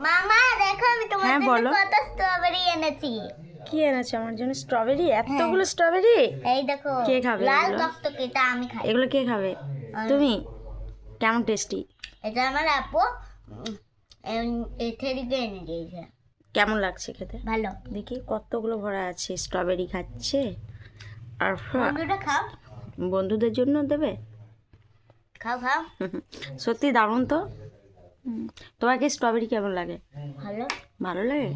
মামা দেখো আমি তোমার হ্যাঁ, জন্য বলো। কত স্ট্রবেরি এনেছি। কি এনেছে? আমার জন্য স্ট্রবেরি এতগুলো স্ট্রবেরি এই দেখো কে খাবে লাল এগুলো? টকটকে এটা আমি খাই। এগুলো কে খাবে? তুমি? কেমন টেস্টি এটা আমার আপু এথে দিকে এনে দিয়েছে। কেমন লাগছে খেতে? ভালো। দেখি কতগুলো ভরা আছে স্ট্রবেরি খাচ্ছে। আর বন্ধুটা খাও। বন্ধুদের জন্য দেবে? খাও খাও। সত্যি দারুণ তো। তোমার কি স্ট্রবেরি কেমন লাগে? ভালো। ভালো লাগে?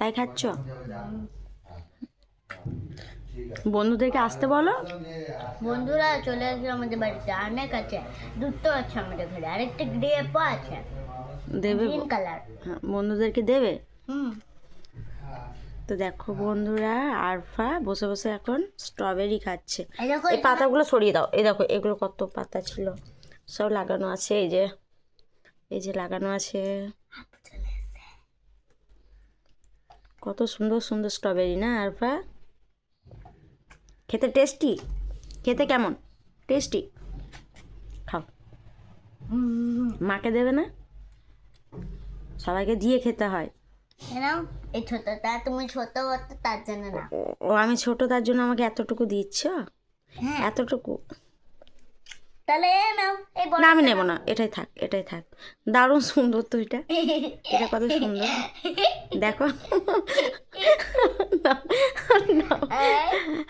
তাই খাচ্ছ? বন্ধুদেরকে আসতে বলো। বন্ধুরা চলে আসবে আমাদের বাড়িতে। অনেক আছে। দুটো আছে আমাদের ঘরে। আরেকটা গ্রেপও আছে। দেবে কালার হ্যাঁ, বন্ধুদেরকে দেবে? তো দেখো বন্ধুরা আরফা বসে বসে এখন স্ট্রবেরি খাচ্ছে। এই পাতাগুলো সরিয়ে দাও। এই দেখো এগুলো কত পাতা ছিল? সব লাগানো আছে এই যে। এই যে লাগানো আছে। কত সুন্দর সুন্দর স্ট্রবেরি না আরফা? খেতে টেস্টি খেতে কেমন? টেস্টি খাও। মাকে দেবে না? সবাইকে দিয়ে খেতে হয়। এই ছোটটা তুমি ছোট তার জন্য না। ও- ও আমি ছোট তার জন্য আমাকে এতটুকু দিচ্ছ? হ্যাঁ। এতটুকু? তাহলে নাও এই না আমি নেব না এটাই থাক এটাই থাক। দারুণ সুন্দর তো এটা। এটা কত সুন্দর। দেখো।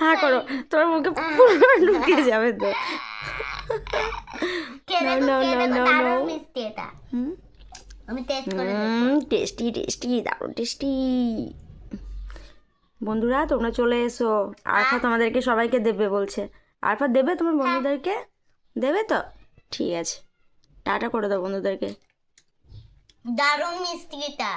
হ্যাঁ করো। তোর মুখে পুরো ঢুকে যাবে তো। টেস্ট টেস্টি টেস্টি দারুণ টেস্টি বন্ধুরা তোমরা চলে এসো। আরফা তোমাদেরকে সবাইকে দেবে বলছে। আরফা দেবে তোমার বন্ধুদেরকে? দেবে তো? ঠিক আছে। টাটা করে দাও বন্ধুদেরকে। দারুণ এটা